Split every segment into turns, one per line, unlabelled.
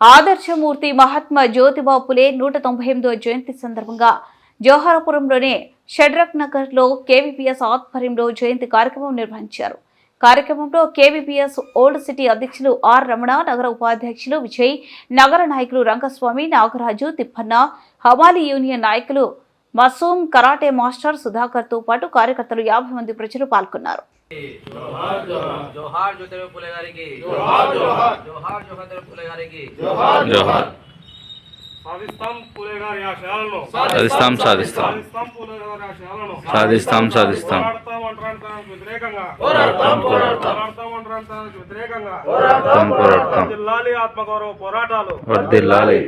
ఆదర్శమూర్తి మహాత్మా జ్యోతిబా పులే నూట తొంభై ఎనిమిదో జయంతి సందర్భంగా జవహరపురంలోని షడ్రక్ నగర్లో కేవీపీఎస్ ఆధ్వర్యంలో జయంతి కార్యక్రమం నిర్వహించారు. కార్యక్రమంలో కేవీపీఎస్ ఓల్డ్ సిటీ అధ్యక్షులు ఆర్ రమణ నగర ఉపాధ్యక్షులు విజయ్ నగర నాయకులు రంగస్వామి నాగరాజు తిప్పన్న హమాలి యూనియన్ నాయకులు మసూమ్ కరాటే మాస్టర్ సుధాకర్తో పాటు కార్యకర్తలు యాభై మంది ప్రజలు పాల్గొన్నారు.
జోహార్ జ్యోతిరావు పులే గారికి
జోహార్ జోహార్
జోహార్ జ్యోతిరావు పులే గారికి
జోహార్
జోహార్
సాధిస్తాం పూలే గారి ఆశయాలను
సాధిస్తాం సాధిస్తాం
సాధిస్తాం.
సాధిస్తాం సాధిస్తాం
పోరాడతాం
పోరాడతాం పోరాడతాం.
ఆత్మగౌరవ పోరాటాలు.
వర్దిల్లాలి.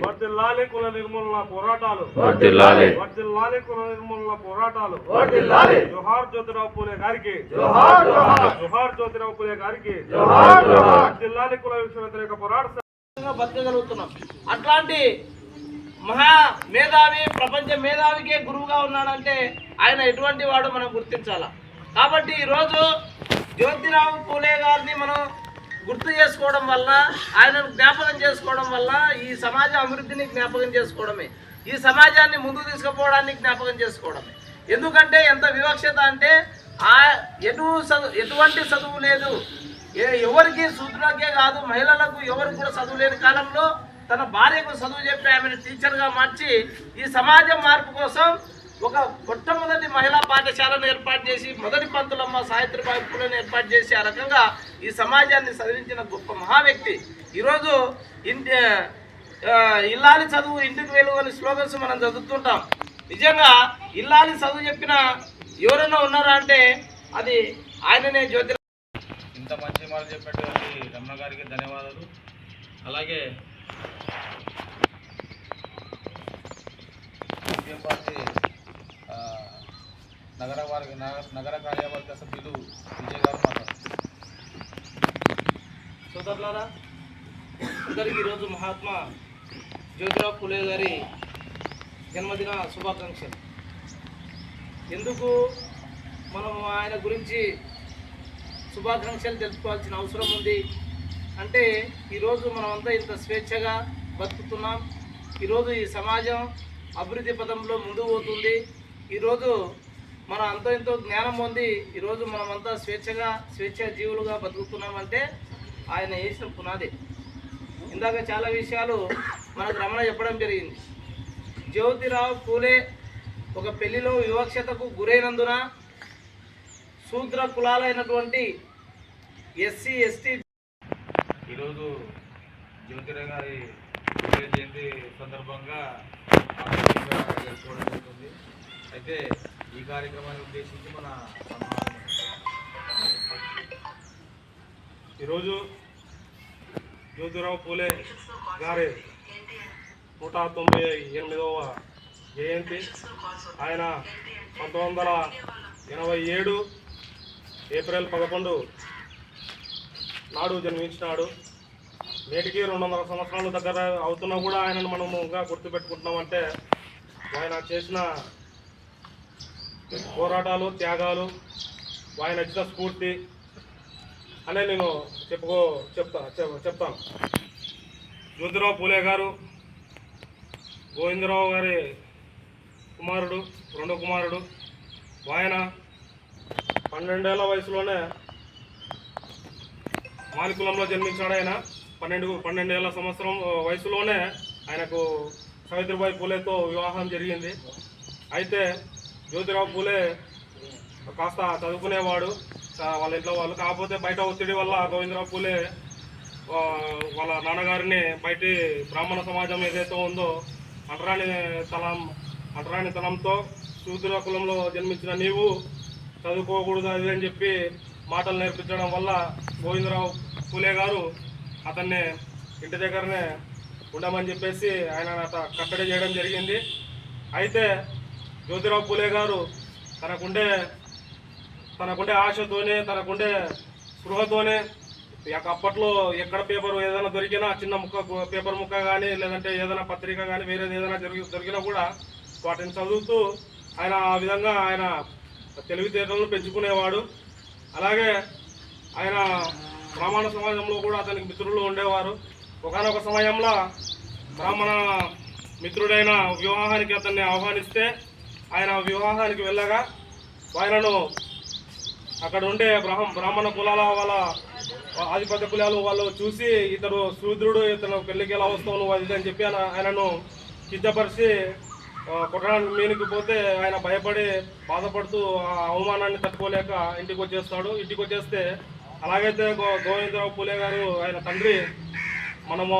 కుల నిర్మూలన పోరాటాలు.
వర్దిల్లాలి.
వర్ధిల్లాలి కుల నిర్మూలన పోరాటాలు. జోహార్ జ్యోతిరావు పూలే గారికి.
జోహార్
జోహార్. జ్యోతిరావు పూలే గారికి.
జోహార్ జోహార్.
వర్ధిల్లాలి కుల విశ్వ వ్యతిరేక పోరాట
విధంగా బతకగలుగుతున్నాం. అట్లాంటి మహా మేధావి ప్రపంచ మేధావికే గురువుగా ఉన్నాడంటే ఆయన ఎటువంటి వాడు మనం గుర్తించాల? కాబట్టి ఈరోజు జ్యోతిరావు పూలే గారిని మనం గుర్తు చేసుకోవడం వల్ల ఆయనను జ్ఞాపకం చేసుకోవడం వల్ల ఈ సమాజ అభివృద్ధిని జ్ఞాపకం చేసుకోవడమే. ఈ సమాజాన్ని ముందుకు తీసుకుపోవడానికి జ్ఞాపకం చేసుకోవడమే. ఎందుకంటే ఎంత వివక్షత అంటే ఆ ఎటు చదువు ఎటువంటి చదువు లేదు. ఎవరికి సూత్రులకే కాదు. మహిళలకు ఎవరికి కూడా చదువు లేని కాలంలో తన భార్యకు చదువు చెప్పి ఆమెను టీచర్గా మార్చి ఈ సమాజం మార్పు కోసం ఒక మొట్టమొదటి మహిళా పాఠశాలను ఏర్పాటు చేసి మొదటి పంతులమ్మ సావిత్రిబాయి పూలను ఏర్పాటు చేసి ఆ రకంగా ఈ సమాజాన్ని చదివించిన గొప్ప మహా వ్యక్తి ఈరోజు ఇంటి ఇల్లాలి చదువు ఇంటికి వెలుగు అనే స్లోగన్స్ మనం చదువుతుంటాం. నిజంగా ఇల్లాలి చదువు చెప్పిన ఎవరైనా ఉన్నారా అంటే అది ఆయననే జ్యోతి
ఇంత మంచి మాట చెప్పేటువంటి రమణ గారికి ధన్యవాదాలు. అలాగే సిపిఎం పార్టీ నగర వారి నగర కార్యవర్గ సభ్యులు విజయ్ గారు మాట్లాడుతున్నారు.
సోదరులారా అందరికీ ఈరోజు మహాత్మా జ్యోతిరావు పులే గారి జన్మదిన శుభాకాంక్షలు. ఎందుకు మనం ఆయన గురించి శుభాకాంక్షలు తెలుసుకోవాల్సిన అవసరం ఉంది? అంటే ఈరోజు మనమంతా ఇంత స్వేచ్ఛగా బతుకుతున్నాం. ఈరోజు ఈ సమాజం అభివృద్ధి పదంలో ముందుకు పోతుంది. ఈరోజు మన అంతో ఎంతో జ్ఞానం పొంది ఈరోజు మనమంతా స్వేచ్ఛగా స్వేచ్ఛ జీవులుగా బతుకుతున్నామంటే ఆయన వేసిన పునాది. ఇందాక చాలా విషయాలు మనకు రమణ చెప్పడం జరిగింది. జ్యోతిరావు పూలే ఒక పెళ్ళిలో వివక్షతకు గురైనందున శూద్ర కులాలైనటువంటి ఎస్సీ ఎస్టీ
ఈరోజు జ్యోతిరావు గారి జయంతి సందర్భంగా చేసుకోవడం జరుపుకోవడం జరుగుతుంది అయితే ఈ కార్యక్రమాన్ని ఉద్దేశించి మన
ఈరోజు జ్యోతిరావు పూలే గారి నూట తొంభై ఎనిమిదవ జయంతి. ఆయన పంతొమ్మిది వందల ఎనభై ఏడు ఏప్రిల్ పదకొండు నాడు జన్మించినాడు. నేటికి రెండు వందల సంవత్సరాలు దగ్గర అవుతున్నా కూడా ఆయనను మనము ఇంకా గుర్తుపెట్టుకుంటున్నామంటే ఆయన చేసిన పోరాటాలు త్యాగాలు ఆయన ఇచ్చిన స్ఫూర్తి అనే నేను చెప్పుకో చెప్తా చెప్- చెప్తాను. జ్యోతిరావు పూలే గారు గోవిందరావు గారి కుమారుడు రెండో కుమారుడు. ఆయన పన్నెండేళ్ళ వయసులోనే మాలికులంలో జన్మించాడు ఆయన. పన్నెండు పన్నెండేళ్ళ సంవత్సరం వయసులోనే ఆయనకు సావిత్రిబాయి పూలేతో వివాహం జరిగింది. అయితే జ్యోతిరావు పూలే కాస్త చదువుకునేవాడు వాళ్ళ ఇంట్లో వాళ్ళు. కాకపోతే బయట ఒత్తిడి వల్ల గోవిందరావు పూలే వాళ్ళ నాన్నగారిని బయటి బ్రాహ్మణ సమాజం ఏదైతే ఉందో అంటరాని తలం అంటరాని తలంతో శూద్ర కులంలో జన్మించిన నీవు చదువుకోకూడదు అది అని చెప్పి మాటలు నేర్పించడం వల్ల గోవిందరావు పూలే గారు అతన్ని ఇంటి దగ్గరనే ఉండమని చెప్పేసి ఆయన కట్టడి చేయడం జరిగింది. అయితే జ్యోతిరావు పూలే గారు తనకుండే తనకుండే ఆశతోనే తనకుండే స్పృహతోనే అప్పట్లో ఎక్కడ పేపర్ ఏదైనా దొరికినా చిన్న ముక్క పేపర్ ముక్క కానీ లేదంటే ఏదైనా పత్రిక కానీ వేరేది ఏదైనా జరిగి దొరికినా కూడా వాటిని చదువుతూ ఆయన ఆ విధంగా ఆయన తెలివితేటలను పెంచుకునేవాడు. అలాగే ఆయన బ్రాహ్మణ సమాజంలో కూడా అతనికి మిత్రులు ఉండేవారు. ఒకనొక సమయంలో బ్రాహ్మణ మిత్రుడైన వివాహానికి అతన్ని ఆహ్వానిస్తే ఆయన వివాహానికి వెళ్ళగా ఆయనను అక్కడ ఉండే బ్రాహ్మ బ్రాహ్మణ కులాల వాళ్ళ ఆధిపత్య కులాలు వాళ్ళు చూసి ఇతడు శూద్రుడు ఇతను పెళ్ళికి ఎలా వస్తావు నువ్వు అది అని చెప్పి ఆయనను కించపరిచి కుట్రానికి మీనికి పోతే ఆయన భయపడి బాధపడుతూ ఆ అవమానాన్ని తట్టుకోలేక ఇంటికి వచ్చేస్తాడు. ఇంటికి వచ్చేస్తే అలాగైతే గో గోవిందరావు పూలే గారు ఆయన తండ్రి మనము